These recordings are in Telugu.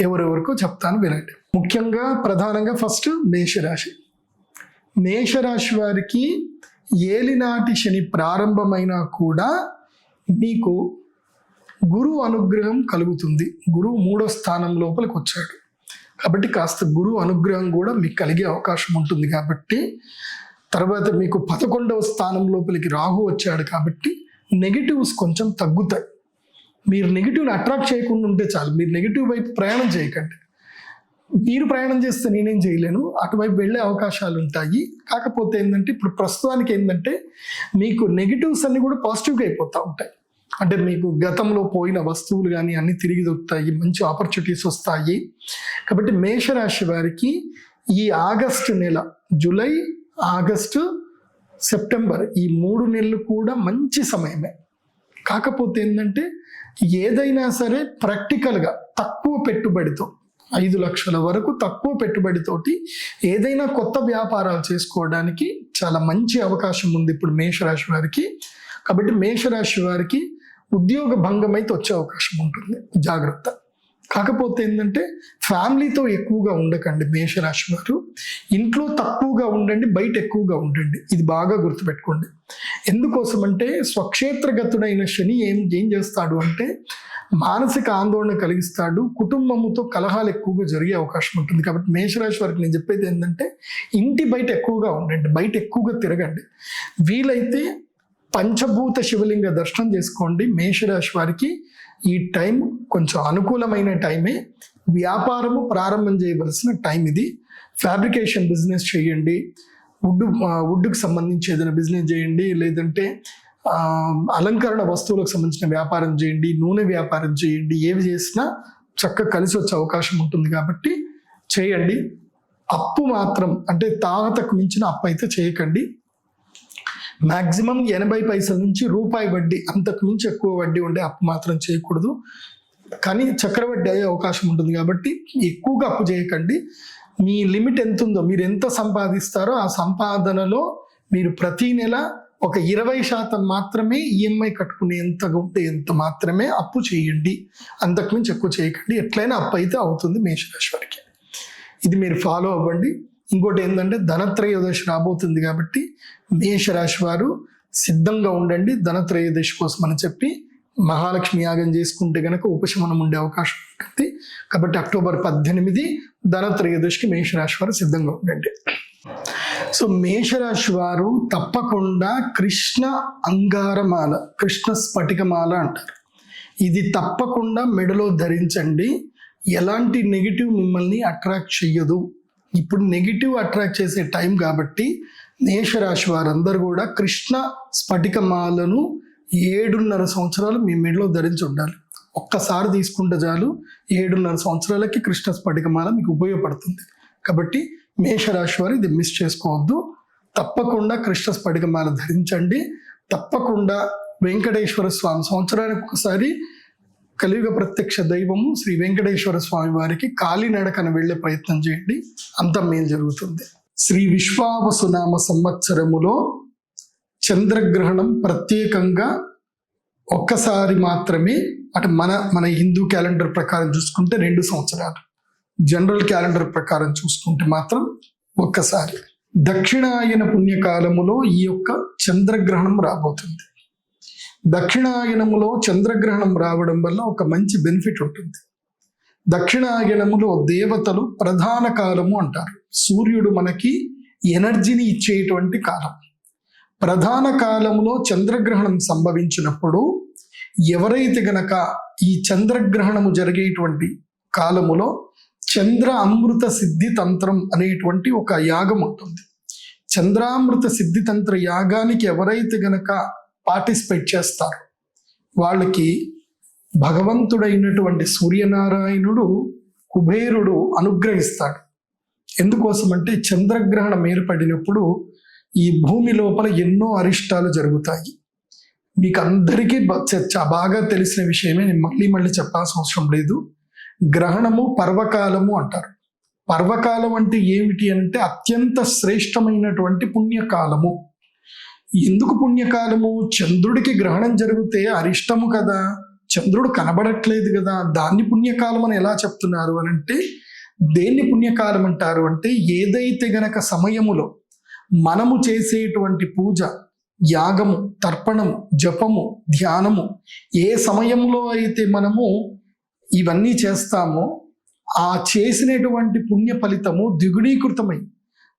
ఎవరెవరికో చెప్తాను వినండి. ముఖ్యంగా ప్రధానంగా ఫస్ట్ మేషరాశి. మేషరాశి వారికి ఏలినాటి శని ప్రారంభమైనా కూడా మీకు గురువు అనుగ్రహం కలుగుతుంది. గురువు మూడో స్థానం లోపలికి వచ్చాడు. కాబట్టి కాస్త గురువు అనుగ్రహం కూడా మీకు కలిగే అవకాశం ఉంటుంది కాబట్టి తర్వాత మీకు పదకొండవ స్థానం లోపలికి రాహు వచ్చాడు కాబట్టి నెగిటివ్స్ కొంచెం తగ్గుతాయి. మీరు నెగిటివ్ని అట్రాక్ట్ చేయకుండా ఉంటే చాలు. మీరు నెగిటివ్ వైపు ప్రయాణం చేయకండి. మీరు ప్రయాణం చేస్తే నేనేం చేయలేను. అటువైపు వెళ్ళే అవకాశాలు ఉంటాయి. కాకపోతే ఏంటంటే ఇప్పుడు ప్రస్తుతానికి ఏంటంటే మీకు నెగిటివ్స్ అన్నీ కూడా పాజిటివ్గా అయిపోతూ ఉంటాయి. అంటే మీకు గతంలో పోయిన వస్తువులు కానీ అన్ని తిరిగి దొరుకుతాయి. మంచి ఆపర్చునిటీస్ వస్తాయి. కాబట్టి మేషరాశి వారికి ఈ ఆగస్టు నెల జూలై ఆగస్టు సెప్టెంబర్ ఈ మూడు నెలలు కూడా మంచి సమయమే. కాకపోతే ఏంటంటే ఏదైనా సరే ప్రాక్టికల్గా తక్కువ పెట్టుబడితో ఐదు లక్షల వరకు తక్కువ పెట్టుబడితోటి ఏదైనా కొత్త వ్యాపారాలు చేసుకోవడానికి చాలా మంచి అవకాశం ఉంది ఇప్పుడు మేషరాశి వారికి. కాబట్టి మేషరాశి వారికి ఉద్యోగ భంగం అయితే వచ్చే అవకాశం ఉంటుంది. జాగ్రత్త. కాకపోతే ఏంటంటే ఫ్యామిలీతో ఎక్కువగా ఉండకండి మేషరాశి వారు. ఇంట్లో తక్కువగా ఉండండి బయట ఎక్కువగా ఉండండి. ఇది బాగా గుర్తుపెట్టుకోండి. ఎందుకోసం అంటే స్వక్షేత్రగతుడైన శని ఏం ఏం చేస్తాడు అంటే మానసిక ఆందోళన కలిగిస్తాడు కుటుంబముతో కలహాలు ఎక్కువగా జరిగే అవకాశం ఉంటుంది. కాబట్టి మేషరాశి వారికి నేను చెప్పేది ఏంటంటే ఇంటి బయట ఎక్కువగా ఉండండి బయట ఎక్కువగా తిరగండి. వీలైతే పంచభూత శివలింగ దర్శనం చేసుకోండి మేషరాశి వారికి. ఈ టైం కొంచెం అనుకూలమైన టైమే వ్యాపారము ప్రారంభం చేయవలసిన టైం ఇది. ఫ్యాబ్రికేషన్ బిజినెస్ చేయండి. వుడ్ వుడ్కి సంబంధించి ఏదైనా బిజినెస్ చేయండి. లేదంటే అలంకరణ వస్తువులకు సంబంధించిన వ్యాపారం చేయండి. నూనె వ్యాపారం చేయండి. ఏవి చేసినా చక్కగా కలిసి వచ్చే అవకాశం ఉంటుంది కాబట్టి చేయండి. అప్పు మాత్రం అంటే తాగతకు మించిన అప్పు అయితే చేయకండి. మ్యాక్సిమం ఎనభై పైసల నుంచి రూపాయి వడ్డీ అంతకు మించి ఎక్కువ వడ్డీ ఉండే అప్పు మాత్రం చేయకూడదు. కానీ చక్రవడ్డీ అయ్యే అవకాశం ఉంటుంది కాబట్టి ఎక్కువగా అప్పు చేయకండి. మీ లిమిట్ ఎంత ఉందో మీరు ఎంత సంపాదిస్తారో ఆ సంపాదనలో మీరు ప్రతి నెల ఒక ఇరవై శాతం మాత్రమే ఈఎంఐ కట్టుకునే ఎంత ఉంటే ఎంత మాత్రమే అప్పు చేయండి. అంతకుమించి ఎక్కువ చేయకండి. ఎట్లయినా అప్పు అయితే అవుతుంది మేషరాశి వారికి. ఇది మీరు ఫాలో అవ్వండి. ఇంకోటి ఏంటంటే ధనత్రయోదశి రాబోతుంది కాబట్టి మేషరాశి వారు సిద్ధంగా ఉండండి. ధనత్రయోదశి కోసం అని చెప్పి మహాలక్ష్మి యాగం చేసుకుంటే గనక ఉపశమనం ఉండే అవకాశం ఉంటుంది. కాబట్టి అక్టోబర్ పద్దెనిమిది ధనత్రయోదశికి మేషరాశి వారు సిద్ధంగా ఉండండి. సో మేషరాశి వారు తప్పకుండా కృష్ణ అంగారమాల కృష్ణ స్ఫటికమాల అంటారు. ఇది తప్పకుండా మెడలో ధరించండి. ఎలాంటి నెగిటివ్ మిమ్మల్ని అట్రాక్ట్ చెయ్యదు. ఇప్పుడు నెగిటివ్ అట్రాక్ట్ చేసే టైం కాబట్టి మేషరాశి వారందరూ కూడా కృష్ణ స్ఫటికమాలను ఏడున్నర సంవత్సరాలు మీ మెడలో ధరించి ఉండాలి. ఒక్కసారి తీసుకుంటే చాలు ఏడున్నర సంవత్సరాలకి కృష్ణ స్ఫటికమాల మీకు ఉపయోగపడుతుంది. కాబట్టి మేషరాశి వారు ఇది మిస్ చేసుకోవద్దు. తప్పకుండా కృష్ణ స్ఫటికమాల ధరించండి. తప్పకుండా వెంకటేశ్వర స్వామి సంవత్సరానికి ఒకసారి కలియుగ ప్రత్యక్ష దైవము శ్రీ వెంకటేశ్వర స్వామి వారికి కాలినడకన వెళ్ళే ప్రయత్నం చేయండి. అంత మేలు జరుగుతుంది. శ్రీ విశ్వావసునామ సంవత్సరములో చంద్రగ్రహణం ప్రత్యేకంగా ఒక్కసారి మాత్రమే అటు మన మన హిందూ క్యాలెండర్ ప్రకారం చూసుకుంటే రెండు సంవత్సరాలు. జనరల్ క్యాలెండర్ ప్రకారం చూసుకుంటే మాత్రం ఒక్కసారి. దక్షిణాయన పుణ్యకాలములో ఈ యొక్క చంద్రగ్రహణం రాబోతుంది. దక్షిణాయనములో చంద్రగ్రహణం రావడం వల్ల ఒక మంచి బెనిఫిట్ ఉంటుంది. దక్షిణాయనములో దేవతలు ప్రధాన కాలము అంటారు. సూర్యుడు మనకి ఎనర్జీని ఇచ్చేటువంటి కాలం. ప్రధాన కాలములో చంద్రగ్రహణం సంభవించినప్పుడు ఎవరైతే గనక ఈ చంద్రగ్రహణము జరిగేటువంటి కాలములో చంద్ర అమృత సిద్ధి తంత్రం అనేటువంటి ఒక యాగం ఉంటుంది. చంద్రామృత సిద్ధి తంత్ర యాగానికి ఎవరైతే గనక పార్టిసిపేట్ చేస్తారు. వాళ్ళకి భగవంతుడైనటువంటి సూర్యనారాయణుడు కుబేరుడు అనుగ్రహిస్తాడు. ఎందుకోసం అంటే చంద్రగ్రహణం ఏర్పడినప్పుడు ఈ భూమి లోపల ఎన్నో అరిష్టాలు జరుగుతాయి. మీకు అందరికీ బాగా తెలిసిన విషయమే నేను మళ్ళీ మళ్ళీ చెప్పాల్సిన అవసరం లేదు. గ్రహణము పర్వకాలము అంటారు. పర్వకాలం అంటే ఏమిటి అంటే అత్యంత శ్రేష్టమైనటువంటి పుణ్యకాలము. ఎందుకు పుణ్యకాలము? చంద్రుడికి గ్రహణం జరిగితే అరిష్టము కదా. చంద్రుడు కనబడట్లేదు కదా. దాన్ని పుణ్యకాలం అని ఎలా చెప్తున్నారు అని అంటే దేన్ని పుణ్యకాలం అంటారు అంటే ఏదైతే గనక సమయములో మనము చేసేటువంటి పూజ యాగము తర్పణము జపము ధ్యానము ఏ సమయంలో అయితే మనము ఇవన్నీ చేస్తామో ఆ చేసినటువంటి పుణ్య ఫలితము ద్విగుణీకృతమై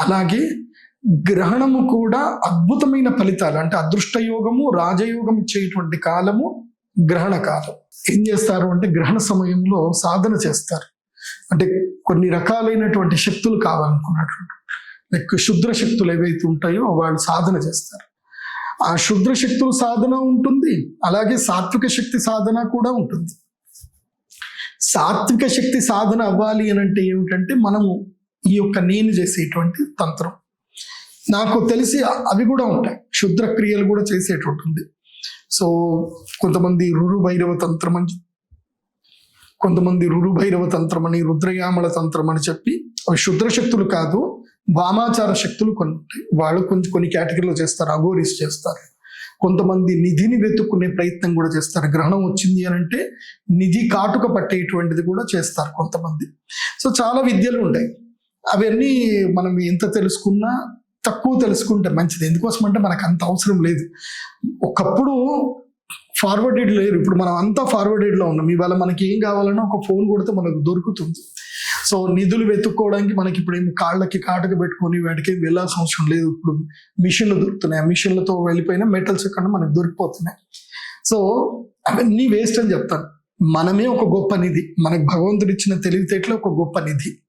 అలాగే గ్రహణము కూడా అద్భుతమైన ఫలితాలు. అంటే అదృష్ట యోగము రాజయోగం ఇచ్చేటువంటి కాలము గ్రహణ కాలం. ఏం చేస్తారు అంటే గ్రహణ సమయంలో సాధన చేస్తారు. అంటే కొన్ని రకాలైనటువంటి శక్తులు కావాలనుకున్నటువంటి లైక్ శుద్ర శక్తులు ఏవైతే ఉంటాయో వాళ్ళు సాధన చేస్తారు. ఆ శుద్ర శక్తుల సాధన ఉంటుంది. అలాగే సాత్విక శక్తి సాధన కూడా ఉంటుంది. సాత్విక శక్తి సాధన అవ్వాలి అని అంటే ఏమిటంటే మనము ఈ యొక్క నేను చేసేటువంటి తంత్రం. నాకు తెలిసి అవి కూడా ఉంటాయి. క్షుద్రక్రియలు కూడా చేసేటట్టుంది సో కొంతమంది రురు భైరవ తంత్రం అని కొంతమంది రురు భైరవ తంత్రం అని రుద్రయామల తంత్రం అని చెప్పి అవి శుద్ర శక్తులు కాదు వామాచార శక్తులు కొన్ని ఉంటాయి. వాళ్ళు కొంచెం కొన్ని కేటగిరీలో చేస్తారు అఘోరీస్ చేస్తారు. కొంతమంది నిధిని వెతుక్కునే ప్రయత్నం కూడా చేస్తారు. గ్రహణం వచ్చింది అని అంటే నిధి కాటుక పట్టేటువంటిది కూడా చేస్తారు కొంతమంది. సో చాలా విద్యలు ఉంటాయి అవన్నీ మనం ఎంత తెలుసుకున్నా తక్కువ తెలుసుకుంటే మంచిది. ఎందుకోసం అంటే మనకు అంత అవసరం లేదు. ఒకప్పుడు ఫార్వర్డెడ్ లేరు. ఇప్పుడు మనం అంతా ఫార్వర్డెడ్లో ఉన్నాం. ఇవాళ మనకి ఏం కావాలన్నా ఒక ఫోన్ కొడితే మనకు దొరుకుతుంది. సో నిధులు వెతుక్కోవడానికి మనకి ఇప్పుడు ఏమి కాళ్ళకి కాటకి పెట్టుకొని వాటికి వెళ్ళాల్సిన అవసరం లేదు. ఇప్పుడు మిషన్లు దొరుకుతున్నాయి. ఆ మిషన్లతో వెళ్ళిపోయిన మెటల్స్ ఎక్కడ మనకు దొరికిపోతున్నాయి. సో అవన్నీ వేస్ట్ అని చెప్తాను. మనమే ఒక గొప్ప నిధి. మనకు భగవంతుడు ఇచ్చిన తెలివితేటలో ఒక గొప్ప నిధి.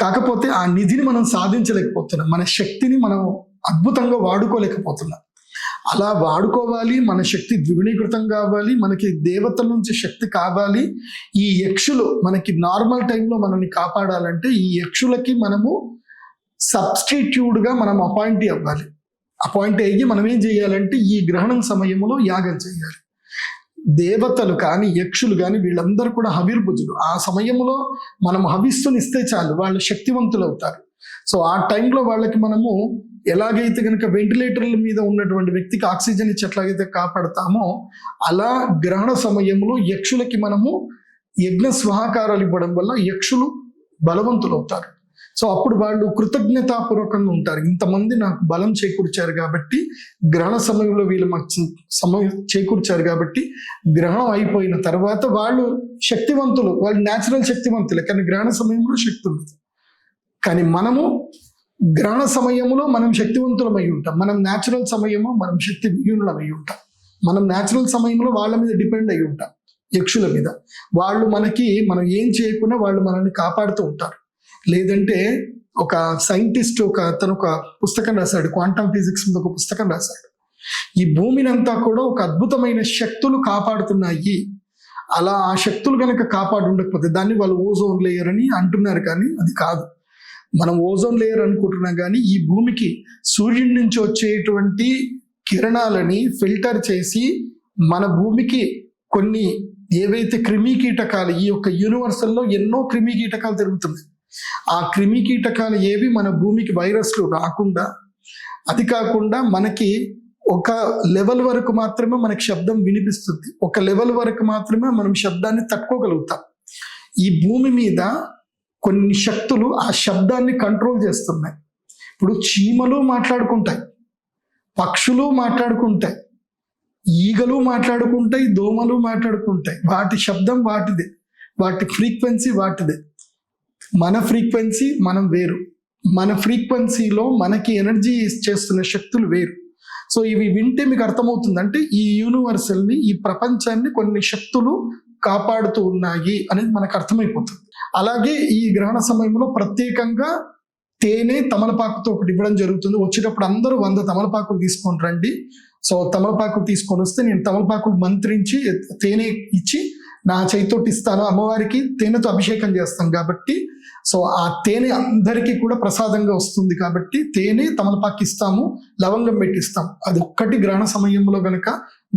కాకపోతే ఆ నిధిని మనం సాధించలేకపోతున్నాం. మన శక్తిని మనం అద్భుతంగా వాడుకోలేకపోతున్నాం. అలా వాడుకోవాలి మన శక్తి ద్విగుణీకృతం కావాలి మనకి దేవతల నుంచి శక్తి కావాలి. ఈ యక్షులు మనకి నార్మల్ టైంలో మనల్ని కాపాడాలంటే ఈ యక్షులకి మనము సబ్స్టిట్యూడ్గా మనం అపాయింట్ అవ్వాలి. అపాయింట్ అయ్యి మనం ఏం చేయాలంటే ఈ గ్రహణం సమయంలో యాగం చేయాలి. దేవతలు కానీ యక్షులు కానీ వీళ్ళందరూ కూడా హవిర్భుజులు ఆ సమయంలో మనం హవిస్సునిస్తే చాలు వాళ్ళు శక్తివంతులు అవుతారు. సో ఆ టైంలో వాళ్ళకి మనము ఎలాగైతే కనుక వెంటిలేటర్ల మీద ఉన్నటువంటి వ్యక్తికి ఆక్సిజన్ ఇచ్చి ఎట్లాగైతే కాపాడతామో అలా గ్రహణ సమయంలో యక్షులకి మనము యజ్ఞ స్వాహకారాలు ఇవ్వడం వల్ల యక్షులు బలవంతులు అవుతారు సో అప్పుడు వాళ్ళు కృతజ్ఞతాపూర్వకంగా ఉంటారు. ఇంతమంది నాకు బలం చేకూర్చారు కాబట్టి గ్రహణ సమయంలో వీళ్ళు మాకు సమయం చేకూర్చారు కాబట్టి గ్రహణం అయిపోయిన తర్వాత వాళ్ళు శక్తివంతులు. వాళ్ళు న్యాచురల్ శక్తివంతులే. కానీ గ్రహణ సమయంలో శక్తి కానీ మనము గ్రహణ సమయంలో మనం శక్తివంతులమై ఉంటాం. మనం న్యాచురల్ సమయము మనం శక్తి విహీనులమై ఉంటాం. మనం న్యాచురల్ సమయంలో వాళ్ళ మీద డిపెండ్ అయి ఉంటాం. యక్షుల మీద. వాళ్ళు మనకి మనం ఏం చేయకుండా వాళ్ళు మనల్ని కాపాడుతూ ఉంటారు. లేదంటే ఒక సైంటిస్ట్ ఒక అతను ఒక పుస్తకం రాశాడు క్వాంటమ్ ఫిజిక్స్ మీద ఒక పుస్తకం రాశాడు. ఈ భూమినంతా కూడా ఒక అద్భుతమైన శక్తులు కాపాడుతున్నాయి. అలా ఆ శక్తులు కనుక కాపాడు ఉండకపోతే దాన్ని వాళ్ళు ఓజోన్ లేయర్ అని అంటున్నారు కానీ అది కాదు. మనం ఓజోన్ లేయర్ అనుకుంటున్నాం కానీ ఈ భూమికి సూర్యుడి నుంచి వచ్చేటువంటి కిరణాలని ఫిల్టర్ చేసి మన భూమికి కొన్ని ఏవైతే క్రిమి కీటకాలు ఈ యొక్క యూనివర్సల్లో ఎన్నో క్రిమి కీటకాలు తిరుగుతున్నాయి ఆ క్రిమి కీటకాలు ఏవి మన భూమికి వైరస్లు రాకుండా అది కాకుండా మనకి ఒక లెవెల్ వరకు మాత్రమే మనకి శబ్దం వినిపిస్తుంది. ఒక లెవెల్ వరకు మాత్రమే మనం శబ్దాన్ని తట్టుకోగలుగుతాం. ఈ భూమి మీద కొన్ని శక్తులు ఆ శబ్దాన్ని కంట్రోల్ చేస్తున్నాయి. ఇప్పుడు చీమలు మాట్లాడుకుంటాయి పక్షులు మాట్లాడుకుంటాయి ఈగలు మాట్లాడుకుంటాయి దోమలు మాట్లాడుకుంటాయి. వాటి శబ్దం వాటిదే వాటి ఫ్రీక్వెన్సీ వాటిదే. మన ఫ్రీక్వెన్సీ మనం వేరు. మన ఫ్రీక్వెన్సీలో మనకి ఎనర్జీ చేస్తున్న శక్తులు వేరు. సో ఇవి వింటే మీకు అర్థమవుతుంది. అంటే ఈ యూనివర్సల్ని ఈ ప్రపంచాన్ని కొన్ని శక్తులు కాపాడుతూ ఉన్నాయి అనేది మనకు అర్థమైపోతుంది. అలాగే ఈ గ్రహణ సమయంలో ప్రత్యేకంగా తేనె తమలపాకుతో ఒకటి ఇవ్వడం జరుగుతుంది. వచ్చేటప్పుడు అందరూ వంద తమలపాకులు తీసుకొని రండి. సో తమలపాకులు తీసుకొని వస్తే నేను తమలపాకులు మంత్రించి తేనె ఇచ్చి నా చేతితోటి ఇస్తాను అమ్మవారికి తేనెతో అభిషేకం చేస్తాను కాబట్టి సో ఆ తేనె అందరికీ కూడా ప్రసాదంగా వస్తుంది కాబట్టి తేనె తమలపాకు ఇస్తాము లవంగం పెట్టిస్తాం. అది ఒక్కటి గ్రహణ సమయంలో గనక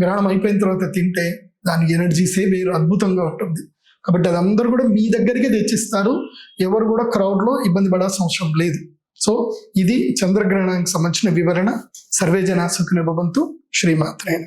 గ్రహణం అయిపోయిన తర్వాత తింటే దాని ఎనర్జీసే వేరు అద్భుతంగా ఉంటుంది. కాబట్టి అది అందరూ కూడా మీ దగ్గరికి తెచ్చిస్తారు. ఎవరు కూడా క్రౌడ్లో ఇబ్బంది పడాల్సిన అవసరం లేదు. సో ఇది చంద్రగ్రహణానికి సంబంధించిన వివరణ. సర్వేజన సుఖిన భవంతు. శ్రీమాత్రేణ